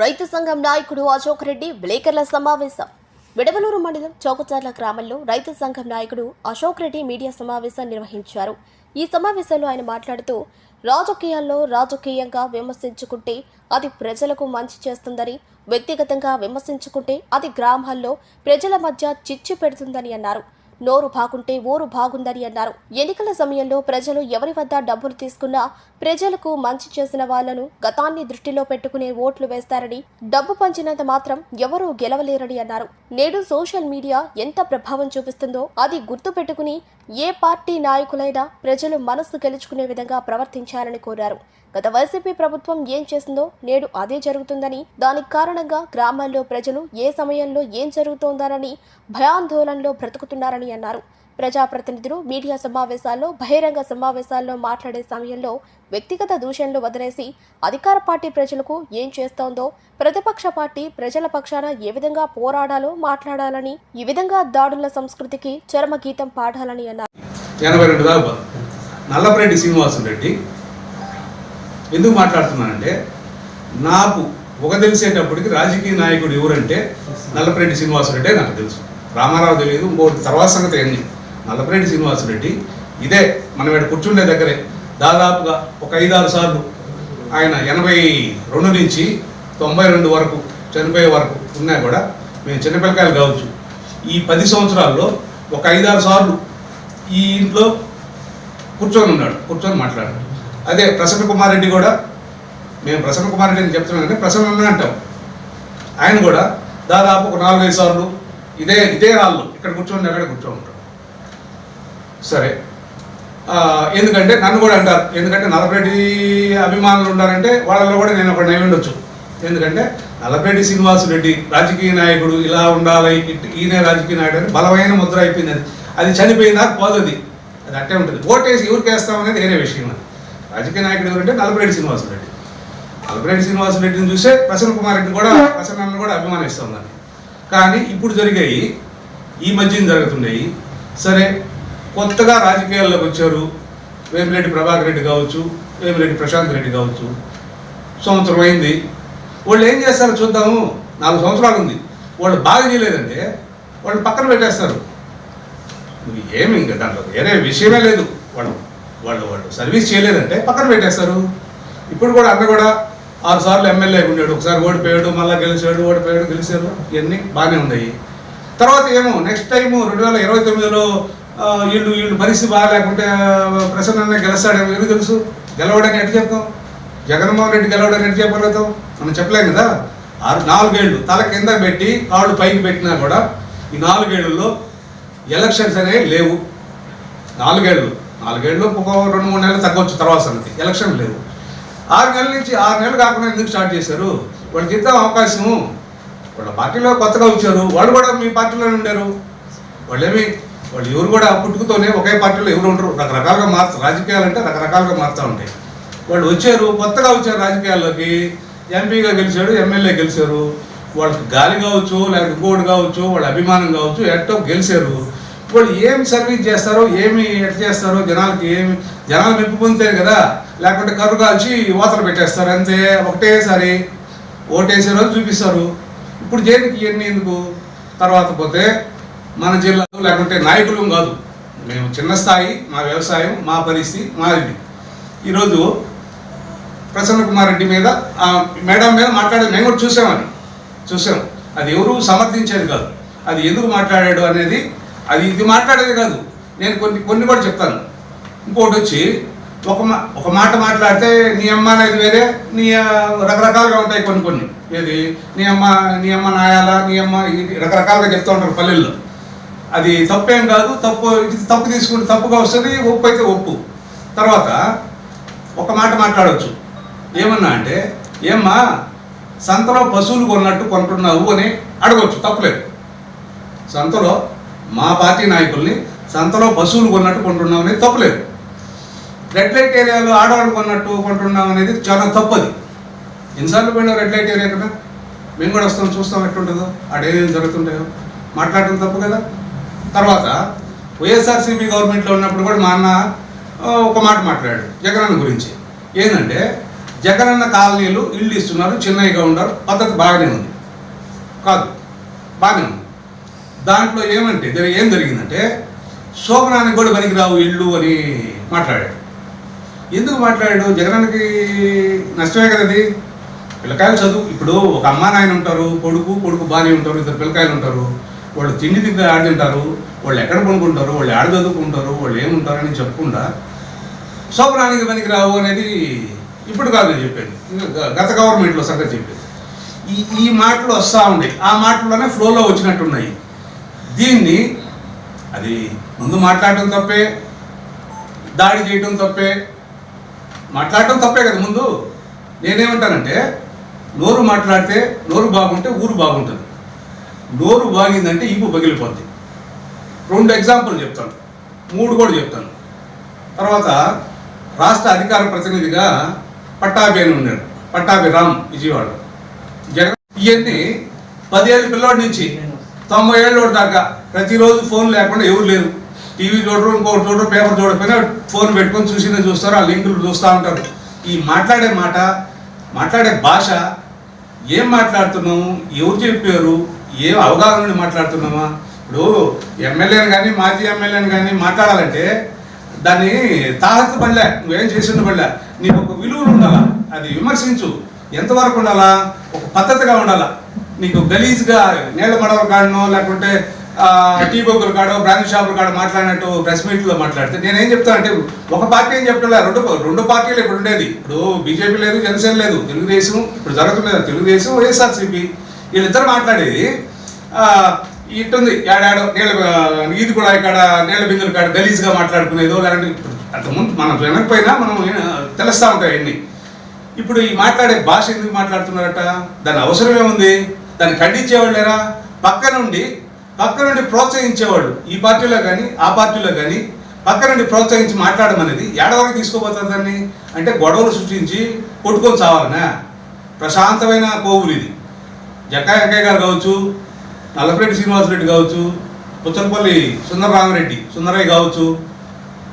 రైతు సంఘం నాయకుడు అశోక్ రెడ్డి విలేకరుల సమావేశం. విడవలూరు మండలం చౌకచర్ల గ్రామంలో రైతు సంఘం నాయకుడు అశోక్ రెడ్డి మీడియా సమావేశం నిర్వహించారు. ఈ సమావేశంలో ఆయన మాట్లాడుతూ రాజకీయాల్లో రాజకీయంగా విమర్శించుకుంటే అది ప్రజలకు మంచి చేస్తుందని వ్యక్తిగతంగా విమర్శించుకుంటే అది గ్రామాల్లో ప్రజల మధ్య చిచ్చు పెడుతుందని అన్నారు. నోరు బాగుంటే ఊరు బాగుందని అన్నారు. ఎన్నికల సమయంలో ప్రజలు ఎవరి వద్ద డబ్బులు తీసుకున్నా ప్రజలకు మంచి చేసిన వాళ్ళను గతాన్ని దృష్టిలో పెట్టుకునే ఓట్లు వేస్తారని డబ్బు పంచినంత మాత్రం ఎవరూ గెలవలేరని అన్నారు. నేడు సోషల్ మీడియా ఎంత ప్రభావం చూపిస్తుందో అది గుర్తు పెట్టుకుని ఏ పార్టీ నాయకులైనా ప్రజలు మనస్సు గెలుచుకునే విధంగా ప్రవర్తించాలని కోరారు. గత వైసీపీ ప్రభుత్వం ఏం చేసిందో నేడు అదే జరుగుతుందని దానికి కారణంగా గ్రామాల్లో ప్రజలు ఏ సమయంలో ఏం జరుగుతోందనని భయాందోళనలో బ్రతుకుతున్నారని అన్నారు. ప్రజాప్రతినిధులు మీడియా సమావేశాల్లో బహిరంగ సమావేశాల్లో మాట్లాడే సమయంలో వ్యక్తిగత దూషణలు వదిలేసి అధికార పార్టీ ప్రజలకు ఏం చేస్తోందో ప్రతిపక్ష పార్టీ ప్రజల పక్షాన ఏ విధంగా పోరాడాలో మాట్లాడాలని ఈ విధంగా దాడుల సంస్కృతికి చరమగీతం పాడాలని అన్నారు. ఎనభై రెండు దాకా నల్లపరెడ్డి శ్రీనివాసు రెడ్డి ఎందుకు మాట్లాడుతున్నానంటే నాకు ఒక తెలిసేటప్పటికి రాజకీయ నాయకుడు ఎవరంటే నల్లపరెడ్డి శ్రీనివాసరెడ్డి నాకు తెలుసు. రామారావు తెలియదు ఇంకోటి తర్వాత సంగతి ఎన్ని నల్లపరెడ్డి శ్రీనివాసరెడ్డి. ఇదే మనం ఇక్కడ కూర్చుండే దగ్గరే. దాదాపుగా ఒక ఐదారు సార్లు ఆయన ఎనభై రెండు నుంచి తొంభై రెండు వరకు చనిపోయే వరకు ఉన్నా కూడా మేము చిన్నపిల్లకాయలు కావచ్చు. ఈ పది సంవత్సరాల్లో ఒక ఐదారు సార్లు ఈ ఇంట్లో కూర్చొని ఉన్నాడు కూర్చొని మాట్లాడాడు. అదే ప్రసన్న కుమార్ రెడ్డి కూడా మేము ప్రసన్న కుమార్ రెడ్డి అని చెప్తున్నాం కానీ ప్రసన్న అంటాం. ఆయన కూడా దాదాపు ఒక నాలుగైదు సార్లు ఇదే ఇదే హాల్లో ఇక్కడ కూర్చొని అక్కడ కూర్చోండి సరే. ఎందుకంటే నన్ను కూడా అంటారు. ఎందుకంటే నలభరెడ్డి అభిమానులు ఉన్నారంటే వాళ్ళలో కూడా నేను ఒకటి ఉండొచ్చు. ఎందుకంటే నల్లపరెడ్డి శ్రీనివాస రెడ్డి రాజకీయ నాయకుడు ఇలా ఉండాలి ఈయనే రాజకీయ నాయకుడు అని బలమైన ముద్ర అయిపోయింది అది అది చనిపోయిందా? పోతుంది అది అట్టే ఉంటుంది. ఓటేసి ఎవరికి వేస్తామనేది వేరే విషయం అది. రాజకీయ నాయకుడు ఎవరంటే నలభరెడ్డి శ్రీనివాసరెడ్డి శ్రీనివాస రెడ్డిని చూసే ప్రసన్న కుమార్ రెడ్డి కూడా ప్రసన్నను కూడా అభిమానిస్తాం దాన్ని. కానీ ఇప్పుడు జరిగాయి ఈ మధ్యన జరుగుతున్నాయి. సరే కొత్తగా రాజకీయాల్లోకి వచ్చారు. వేమిరెడ్డి ప్రభాకర్ రెడ్డి కావచ్చు వేమిరెడ్డి ప్రశాంత్ రెడ్డి కావచ్చు. సంవత్సరం అయింది. వాళ్ళు ఏం చేస్తారు చూద్దాము. నాలుగు సంవత్సరాలు ఉంది. వాళ్ళు బాగా చేయలేదంటే వాళ్ళు పక్కన పెట్టేస్తారు. ఏమి ఇంకా దాంట్లో వేరే విషయమే లేదు. వాళ్ళు వాళ్ళు వాళ్ళు సర్వీస్ చేయలేదంటే పక్కన పెట్టేస్తారు. ఇప్పుడు కూడా అన్న కూడా ఆరు సార్లు ఎమ్మెల్యే ఉన్నాడు ఒకసారి ఓడిపోయాడు మళ్ళీ గెలిచాడు ఓడిపోయాడు గెలిచాడు. ఇవన్నీ బాగానే ఉన్నాయి. తర్వాత ఏమో నెక్స్ట్ టైం రెండు వేల ఇరవై తొమ్మిదిలో వీళ్ళు వీళ్ళు పరిస్థితి బాగాలేకుంటే ప్రసన్న గెలుస్తాడేమో. ఎందుకు తెలుసు? గెలవడానికి ఎట్టు చెప్తాం? జగన్మోహన్ రెడ్డి గెలవడానికి ఎట్టు చెప్పగలుగుతాం? మనం చెప్పలేం కదా? ఆరు నాలుగేళ్ళు తల కింద పెట్టి కాళ్ళు పైకి పెట్టినా కూడా ఈ నాలుగేళ్ళలో ఎలక్షన్స్ అనేవి లేవు. నాలుగేళ్ళు. నాలుగేళ్ళు ఒక రెండు మూడు నెలలు తగ్గవచ్చు తర్వాత సంగతి. ఎలక్షన్ లేవు ఆరు నెలల నుంచి ఆరు నెలలు కాకుండా ఎందుకు స్టార్ట్ చేశారు? వాళ్ళకి ఇద్దాం అవకాశము వాళ్ళ పార్టీలో కొత్తగా వచ్చారు. వాళ్ళు కూడా మీ పార్టీలోనే ఉండారు. వాళ్ళేమి వాళ్ళు ఎవరు కూడా పుట్టుకతోనే ఒకే పార్టీలో ఎవరు ఉండరు. రకరకాలుగా మారుతారు రాజకీయాలు అంటే రకరకాలుగా మారుతూ ఉంటాయి. వాళ్ళు వచ్చారు కొత్తగా వచ్చారు రాజకీయాల్లోకి ఎంపీగా గెలిచాడు ఎమ్మెల్యే గెలిచారు. వాళ్ళకి గాలి కావచ్చు లేకపోతే ఇంకోటి కావచ్చు వాళ్ళ అభిమానం కావచ్చు ఎట్టో గెలిచారు. వాళ్ళు ఏం సర్వీస్ చేస్తారో ఏమి ఎట్ చేస్తారో జనాలకి ఏమి జనాలు మెప్పు పొందుతారు కదా. లేకుంటే కర్రు కాల్చి ఓతలు పెట్టేస్తారు అంతే. ఒకటేసారి ఓటేసే రోజు చూపిస్తారు. ఇప్పుడు దేనికి ఇవన్నీ ఎందుకు? తర్వాత పోతే మన జిల్లాలో లేకుంటే నాయకులు కాదు. మేము చిన్న స్థాయి మా వ్యవసాయం మా పరిస్థితి మా ఇది ఈరోజు ప్రసన్న కుమార్ రెడ్డి మీద ఆ మేడం మీద మాట్లాడేది మేము కూడా చూసామని చూసాం. అది ఎవరు సమర్థించేది కాదు. అది ఎందుకు మాట్లాడాడు అనేది అది ఇది మాట్లాడేది కాదు. నేను కొన్ని కొన్ని కూడా చెప్తాను. ఇంకోటి వచ్చి ఒక మా ఒక మాట మాట్లాడితే నీ అమ్మ అనేది వేరే నీ రకరకాలుగా ఉంటాయి కొన్ని కొన్ని. ఏది? నీ అమ్మ నీ అమ్మ నాయాల నీ అమ్మ రకరకాలుగా చెప్తూ ఉంటారు పల్లెల్లో. అది తప్పేం కాదు తప్పు ఇది తప్పు తీసుకుంటే తప్పుగా వస్తుంది ఒప్పు అయితే ఒప్పు. తర్వాత ఒక మాట మాట్లాడవచ్చు ఏమన్నా అంటే ఏమ్మా సంతలో పశువులు కొన్నట్టు కొంటున్నావు అని అడగవచ్చు తప్పులేదు. సంతలో మా పార్టీ నాయకుల్ని సంతలో పశువులు కొన్నట్టు కొంటున్నాం అనేది తప్పులేదు. రెడ్ లైట్ ఏరియాలో ఆడవాళ్ళు కొన్నట్టు కొంటున్నాం అనేది చాలా తప్పది. ఎన్నిసార్లు పోయినా రెడ్ లైట్ ఏరియా కదా మేము కూడా వస్తాం చూస్తాం ఎట్లుంటుందో ఆడేమేమి జరుగుతుంటాయో. మాట్లాడటం తప్పు కదా. తర్వాత వైఎస్ఆర్సీపీ గవర్నమెంట్లో ఉన్నప్పుడు కూడా మా అన్న ఒక మాట మాట్లాడాడు జగనన్న గురించి. ఏంటంటే జగనన్న కాలనీలు ఇల్లు ఇస్తున్నారు చిన్నవిగా ఉన్నారు పద్ధతి బాగానే ఉంది. కాదు బాగానే ఉంది. దాంట్లో ఏమంటే ఏం జరిగిందంటే శోభనానికి కూడా పనికిరావు ఇల్లు అని మాట్లాడాడు. ఎందుకు మాట్లాడాడు? జగనానికి నష్టమే కదా అది. పిల్లకాయలు చదువు ఇప్పుడు ఒక అమ్మ నాయన ఉంటారు కొడుకు కొడుకు బానే ఉంటారు ఇద్దరు పిల్లకాయలు ఉంటారు. వాళ్ళు తిండి తిండి ఆడుతుంటారు వాళ్ళు ఎక్కడ కొనుక్కుంటారు వాళ్ళు ఆడ చదువుకుంటారు వాళ్ళు ఏముంటారని చెప్పకుండా శోభనానికి పనికి రావు అనేది ఇప్పుడు కాదు నేను చెప్పాను గత గవర్నమెంట్లో సంగతి చెప్పేది. ఈ ఈ మాటలు వస్తూ ఉన్నాయి. ఆ మాటల్లోనే ఫ్లోలో వచ్చినట్టున్నాయి. దీన్ని అది ముందు మాట్లాడటం తప్పే దాడి చేయటం తప్పే మాట్లాడటం తప్పే కదా ముందు. నేనేమంటానంటే నోరు మాట్లాడితే నోరు బాగుంటే ఊరు బాగుంటుంది. డోరు బాగిందంటే ఇంపు పగిలిపోద్ది. రెండు ఎగ్జాంపుల్ చెప్తాను. మూడు కూడా చెప్తాను. తర్వాత రాష్ట్ర అధికార ప్రతినిధిగా పట్టాభి అని ఉన్నాడు. పట్టాభి రామ్ విజయవాడ. జగన్ ఇవన్నీ పదిహేడు పిల్లోడి నుంచి తొంభై ఏళ్ళు దాకా ప్రతిరోజు ఫోన్ లేకుండా ఎవరు లేరు. టీవీ చూడరు ఇంకోటి చూడరు పేపర్ చూడకపోయినా ఫోన్ పెట్టుకొని చూసినా చూస్తారు ఆ లింకులు చూస్తూ ఉంటారు. ఈ మాట్లాడే మాట మాట్లాడే భాష ఏం మాట్లాడుతున్నాము ఎవరు చెప్పారు ఏం అవగాహన నుండి మాట్లాడుతున్నామా? ఇప్పుడు ఎమ్మెల్యేని కానీ మాజీ ఎమ్మెల్యేని కానీ మాట్లాడాలంటే దాన్ని తాహత్తు పడలే నువ్వేం చేసిన పడలే. నీకు ఒక విలువలు ఉండాలా? అది విమర్శించు. ఎంతవరకు ఉండాలా? ఒక పద్ధతిగా ఉండాలా? నీకు గలీజ్గా నీళ్ళ మడవ కాడనో లేకుంటే టీ బొగ్గుల కాడో బ్రాండ్ షాపుల కాడ మాట్లాడినట్టు ప్రెస్ మీట్లో మాట్లాడితే నేనేం చెప్తానంటే ఒక పార్టీ ఏం చెప్తున్నా రెండు రెండు పార్టీలు ఇప్పుడు ఉండేది ఇప్పుడు బీజేపీ లేదు జనసేన లేదు. తెలుగుదేశం ఇప్పుడు జరుగుతున్నది. తెలుగుదేశం వైఎస్ఆర్సీపీ. వీళ్ళిద్దరు మాట్లాడేది ఇటుంది ఇట్టుంది ఏడాడో నీళ్ళ ఈది కూడా ఇక్కడ నీళ్ళ బిందులు కాడ గలీజ్గా మాట్లాడుకునేదో లేదంటే అంతకుముందు మనం వినకపోయినా మనం తెలుస్తూ తెలుస్తా ఉంటాయి అన్ని. ఇప్పుడు ఈ మాట్లాడే భాష ఎందుకు మాట్లాడుతున్నారట? దాని అవసరం ఏముంది? దాన్ని ఖండించేవాళ్ళు లేరా? పక్క నుండి పక్క నుండి ప్రోత్సహించేవాళ్ళు ఈ పార్టీలో కానీ ఆ పార్టీలో కానీ పక్క నుండి ప్రోత్సహించి మాట్లాడమనేది ఏడవరకు తీసుకోబోతుంది దాన్ని? అంటే గొడవలు సృష్టించి కొట్టుకొని చావాలనా? ప్రశాంతమైన కోవులు ఇది. జక్కా వెంకయ్య గారు కావచ్చు నల్లపరెడ్డి శ్రీనివాసరెడ్డి కావచ్చు పుచ్చలపల్లి సుందరరామరెడ్డి సుందరయ్య కావచ్చు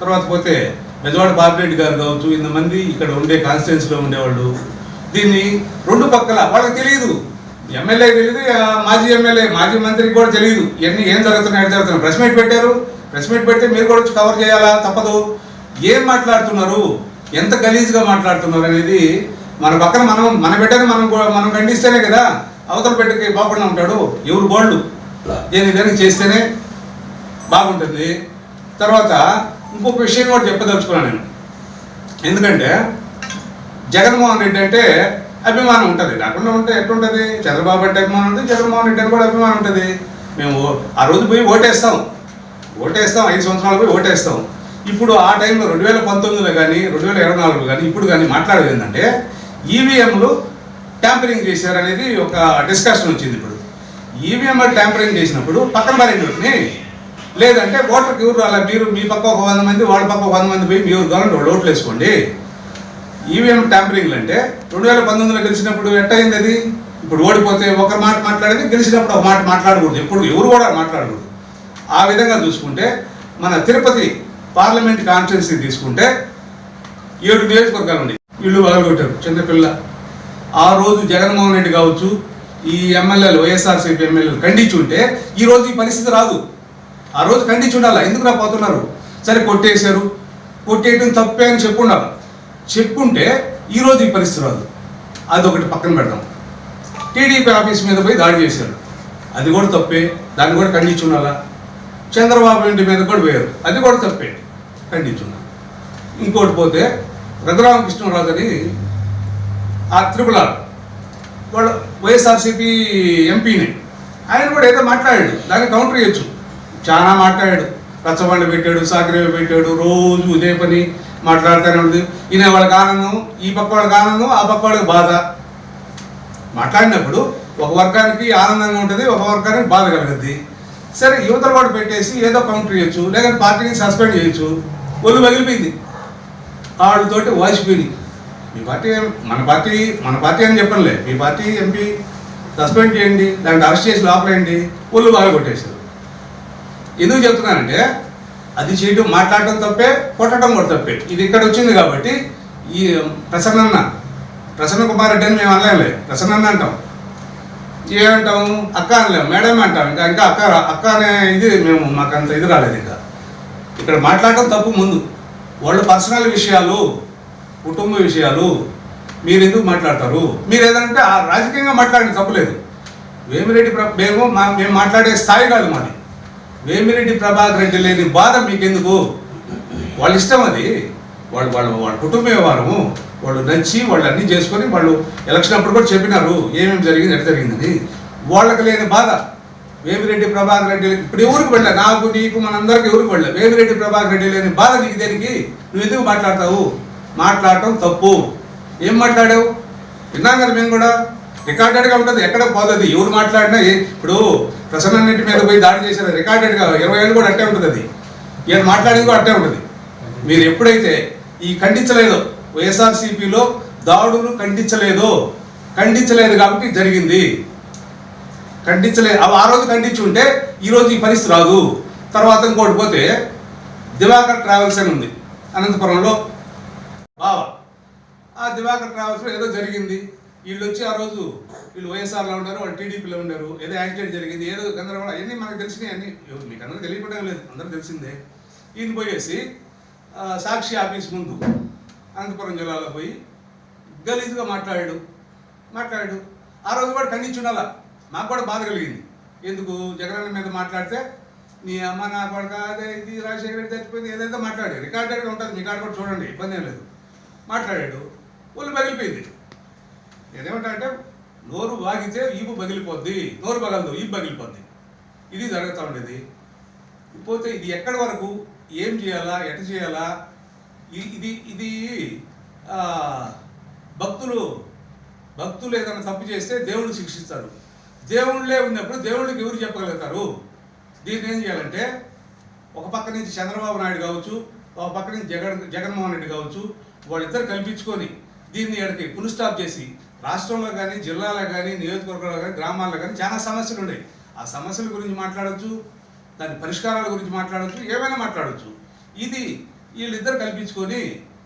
తర్వాత పోతే మెజవాడ బాపిరెడ్డి గారు కావచ్చు ఇంతమంది ఇక్కడ ఉండే కాన్స్టిట్యున్సీలో ఉండేవాళ్ళు. దీన్ని రెండు పక్కల వాళ్ళకి తెలియదు ఎమ్మెల్యే తెలియదు మాజీ ఎమ్మెల్యే మాజీ మంత్రికి కూడా తెలియదు ఇవన్నీ ఏం జరుగుతున్నాయి ఏం జరుగుతున్నాయి? ప్రెస్ మీట్ పెట్టారు. ప్రెస్ మీట్ పెడితే మీరు కూడా వచ్చి కవర్ చేయాలా? తప్పదు. ఏం మాట్లాడుతున్నారు? ఎంత గలీజ్గా మాట్లాడుతున్నారు అనేది మన పక్కన మనం మన బిడ్డని మనం కూడా- మనం ఖండిస్తేనే కదా. అవతల బిడ్డకి బాగుండా ఉంటాడు ఎవరు గోళ్ళు దేని దేనికి చేస్తేనే బాగుంటుంది. తర్వాత ఇంకొక విషయం కూడా చెప్పదలుచుకున్నాను నేను. ఎందుకంటే జగన్మోహన్ రెడ్డి అంటే అభిమానం ఉంటుంది. లేకుండా ఉంటే ఎట్లుంటుంది? చంద్రబాబు అంటే అభిమానం ఉంటుంది జగన్మోహన్ రెడ్డి అని కూడా అభిమానం ఉంటుంది. మేము ఆ రోజు పోయి ఓటేస్తాం. ఓటేస్తాం ఐదు సంవత్సరాలు పోయి ఓటేస్తాం. ఇప్పుడు ఆ టైంలో రెండు వేల పంతొమ్మిదిలో కానీ రెండు వేల ఇరవై నాలుగులో కానీ ఇప్పుడు కానీ మాట్లాడేది ఏంటంటే ఈవీఎంలు ట్యాంపరింగ్ చేశారు అనేది ఒక డిస్కషన్ వచ్చింది ఇప్పుడు. ఈవీఎంలు ట్యాంపరింగ్ చేసినప్పుడు పక్కన పారేటోటిని లేదంటే ఓటర్కి ఎవరు అలా మీరు మీ పక్క ఒక వంద మంది వాళ్ళ పక్క ఒక వంద మంది పోయి మీరు గవర్నమెంట్ వాళ్ళు ఓట్లు వేసుకోండి. ఈవీఎం ట్యాంపరింగ్లు అంటే రెండు వేల పంతొమ్మిదిలో గెలిచినప్పుడు ఎట్టయింది అది? ఇప్పుడు ఓడిపోతే ఒక మాట మాట్లాడేది గెలిచినప్పుడు ఒక మాట మాట్లాడకూడదు. ఎప్పుడు ఎవరు కూడా మాట్లాడకూడదు. ఆ విధంగా చూసుకుంటే మన తిరుపతి పార్లమెంట్ కాన్స్టిట్యున్సీ తీసుకుంటే ఏడు నియోజకవర్గాలు ఉన్నాయి. ఇల్లు వలగొట్టారు చిన్నపిల్ల ఆ రోజు జగన్మోహన్ రెడ్డి కావచ్చు ఈ ఎమ్మెల్యేలు వైఎస్ఆర్సీపీ ఎమ్మెల్యేలు ఖండించి ఉంటే ఈ రోజు ఈ పరిస్థితి రాదు. ఆ రోజు ఖండించి ఉండాలా? ఎందుకు రా పోతున్నారు? సరే కొట్టేశారు. కొట్టేయటం తప్పే అని చెప్పుండాలి. చెప్పుంటే ఈ రోజు ఈ పరిస్థితి రాదు. అది ఒకటి పక్కన పెడదాం. టీడీపీ ఆఫీస్ మీద పోయి దాడి చేశారు. అది కూడా తప్పే. దాన్ని కూడా ఖండించి ఉండాలా? చంద్రబాబు ఇంటి మీద కూడా పోయారు. అది కూడా తప్పే. ఖండించున్నా ఇంకోటి పోతే రఘురామకృష్ణరాజు అని ఆ త్రిపుల వాళ్ళు వైఎస్ఆర్సీపీ ఎంపీని. ఆయన కూడా ఏదో మాట్లాడాడు. దాన్ని కౌంటర్ చేయొచ్చు. చాలా మాట్లాడాడు. రచ్చబండ పెట్టాడు సాకరేవి పెట్టాడు. రోజు ఉదయ పని మాట్లాడుతూనే ఉంది ఈయన వాళ్ళకి ఆనందం ఈ పక్క వాళ్ళకి ఆనందం ఆ పక్క వాళ్ళకి బాధ. మాట్లాడినప్పుడు ఒక వర్గానికి ఆనందంగా ఉంటుంది ఒక వర్గానికి బాధ కలుగుద్ది. సరే యువతలు కూడా పెట్టేసి ఏదో కౌంటర్ చేయొచ్చు లేదంటే పార్టీని సస్పెండ్ చేయొచ్చు. ఒళ్ళు పగిలిపోయింది వాళ్ళతోటి వాసిపోయింది మీ పార్టీ మన పార్టీ మన పార్టీ అని చెప్పనులే. మీ పార్టీ ఎంపీ సస్పెండ్ చేయండి దాన్ని అరెస్ట్ చేసి లోపలేయండి ఒళ్ళు బాగా కొట్టేశారు ఎందుకు చెప్తున్నానంటే అది చేయడం మాట్లాడటం తప్పే కొట్టడం కూడా తప్పే. ఇది ఇక్కడ వచ్చింది కాబట్టి ఈ ప్రసన్న ప్రసన్న కుమార్ రెడ్డి అని మేము అనలేంలే ప్రసన్న అంటాం. ఏమంటాం అక్క అనలేం మేడం అంటాం. ఇంకా ఇంకా అక్క అక్క అనే ఇది మేము మాకు అంత ఇది రాలేదు ఇంకా. ఇక్కడ మాట్లాడటం తప్పు ముందు. వాళ్ళు పర్సనల్ విషయాలు కుటుంబ విషయాలు మీరు ఎందుకు మాట్లాడతారు? మీరు ఏదంటే ఆ రాజకీయంగా మాట్లాడిన తప్పలేదు వేమిరెడ్డి ప్ర మేము మా మేము మాట్లాడే స్థాయి కాదు మాది. వేమిరెడ్డి ప్రభాకర్ రెడ్డి లేని బాధ మీకెందుకు? వాళ్ళ ఇష్టం అది. వాళ్ళు వాళ్ళు వాళ్ళ కుటుంబ వ్యవహారము వాళ్ళు నచ్చి వాళ్ళు అన్నీ చేసుకొని వాళ్ళు ఎలక్షన్ అప్పుడు కూడా చెప్పినారు ఏమేమి జరిగింది ఎట్లా జరిగిందని. వాళ్ళకి లేని బాధ. వేమిరెడ్డి ప్రభాకర్ రెడ్డి ఇప్పుడు ఎవరికి వెళ్ళా నాకు నీకు మనందరికి ఎవరికి వెళ్ళా వేమిరెడ్డి ప్రభాకర్ రెడ్డి లేని బాధ నీకు దేనికి? నువ్వు ఎందుకు మాట్లాడతావు? మాట్లాడటం తప్పు. ఏం మాట్లాడావు? విన్నాం కదా మేము కూడా. రికార్డెడ్గా ఉంటుంది. ఎక్కడ పోతుంది ఎవరు మాట్లాడినా ఇప్పుడు ప్రసన్నన్నింటి మీద పోయి దాడి చేశారు. రికార్డెడ్గా ఇరవై ఏళ్ళు కూడా అట్టే ఉంటుంది అది. ఈయన మాట్లాడేది కూడా అట్టే ఉంటుంది. మీరు ఎప్పుడైతే ఈ ఖండించలేదు వైఎస్ఆర్సీపీలో దాడులు ఖండించలేదో ఖండించలేదు కాబట్టి జరిగింది. ఖండించలేదు అవి ఆ రోజు ఖండించి ఉంటే ఈరోజు ఈ పరిస్థితి రాదు. తర్వాత ఇంకోటి పోతే దివాకర్ ట్రావెల్స్ అని ఉంది. అనంతపురంలో బావ. ఆ దివాకర్ ట్రావెల్స్లో ఏదో జరిగింది. వీళ్ళు వచ్చి ఆ రోజు వీళ్ళు వైఎస్ఆర్లో ఉన్నారు వాళ్ళు టీడీపీలో ఉన్నారు ఏదో యాక్సిడెంట్ జరిగింది ఏదో గందరగోళం అవన్నీ మనకు తెలిసినాయి అన్ని. మీకు అందరూ తెలియకపోవడం లేదు అందరూ తెలిసిందే. ఈయన పోయేసి సాక్షి ఆఫీస్ ముందు అనంతపురం జిల్లాలో పోయి గలీజుగా మాట్లాడాడు. మాట్లాడాడు. ఆ రోజు కూడా ఖండించి ఉండాలా? మాకు కూడా బాధ కలిగింది. ఎందుకు? జగనన్న మీద మాట్లాడితే నీ అమ్మ నా కొడుక అదే ఇది రాజశేఖర రెడ్డి చచ్చిపోయింది. ఏదైతే మాట్లాడాడు రికార్డెడ్గా ఉంటుంది మీ కాడ కూడా చూడండి ఇబ్బంది ఏం లేదు. మాట్లాడాడు. ఒళ్ళు పగిలిపోయింది. నేనేమంటా అంటే నోరు వాగితే ఈపు పగిలిపోద్ది నోరు పగలదు ఈపు పగిలిపోద్ది. ఇది జరుగుతూ ఉండేది. పోతే ఇది ఎక్కడి వరకు ఏం చేయాలా ఎట చేయాలా? ఇది ఇది భక్తులు భక్తులు ఏదైనా తప్పు చేస్తే దేవుడిని శిక్షిస్తాడు దేవుళ్ళే ఉన్నప్పుడు దేవుళ్ళకి ఎవరు చెప్పగలుగుతారు? దీన్ని ఏం చేయాలంటే ఒక పక్క నుంచి చంద్రబాబు నాయుడు కావచ్చు ఒక పక్క నుంచి జగన్ జగన్మోహన్ రెడ్డి కావచ్చు వాళ్ళిద్దరు కల్పించుకొని దీన్ని ఎక్కడికి పుల్ స్టాప్ చేసి రాష్ట్రంలో కానీ జిల్లాలో కానీ నియోజకవర్గాల్లో కానీ గ్రామాల్లో కానీ చాలా సమస్యలు ఉన్నాయి. ఆ సమస్యల గురించి మాట్లాడవచ్చు దాని పరిష్కారాల గురించి మాట్లాడవచ్చు ఏమైనా మాట్లాడవచ్చు ఇది వీళ్ళిద్దరు కల్పించుకొని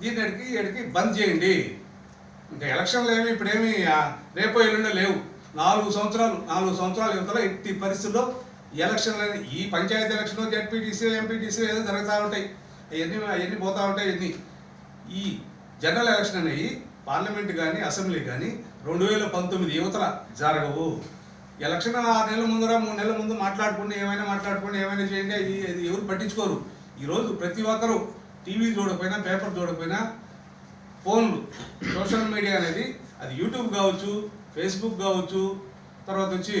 దీన్ని ఎడికి ఎడికి బంద్ చేయండి. ఇంకా ఎలక్షన్లు ఏమి ఇప్పుడేమి రేపో ఎల్లుండో లేవు. నాలుగు సంవత్సరాలు నాలుగు సంవత్సరాల యువతలో ఇట్టి పరిస్థితుల్లో ఎలక్షన్లు ఈ పంచాయతీ ఎలక్షన్లో జడ్పీటీసీ ఎంపీటీసీ ఏదో జరుగుతూ ఉంటాయి. అవన్నీ అవన్నీ పోతూ ఉంటాయి ఇవన్నీ ఈ జనరల్ ఎలక్షన్ అనేవి పార్లమెంట్ కానీ అసెంబ్లీ కానీ రెండు వేల పంతొమ్మిది యువతల జరగవు. ఎలక్షన్ ఆరు నెలల ముందర మూడు నెలల ముందు మాట్లాడుకుని ఏమైనా మాట్లాడుకుని ఏమైనా చేయండి అది అది ఎవరు పట్టించుకోరు. ఈరోజు ప్రతి ఒక్కరూ టీవీ చూడకపోయినా పేపర్ చూడకపోయినా ఫోన్లు సోషల్ మీడియా అనేది అది యూట్యూబ్ కావచ్చు ఫేస్బుక్ కావచ్చు తర్వాత వచ్చి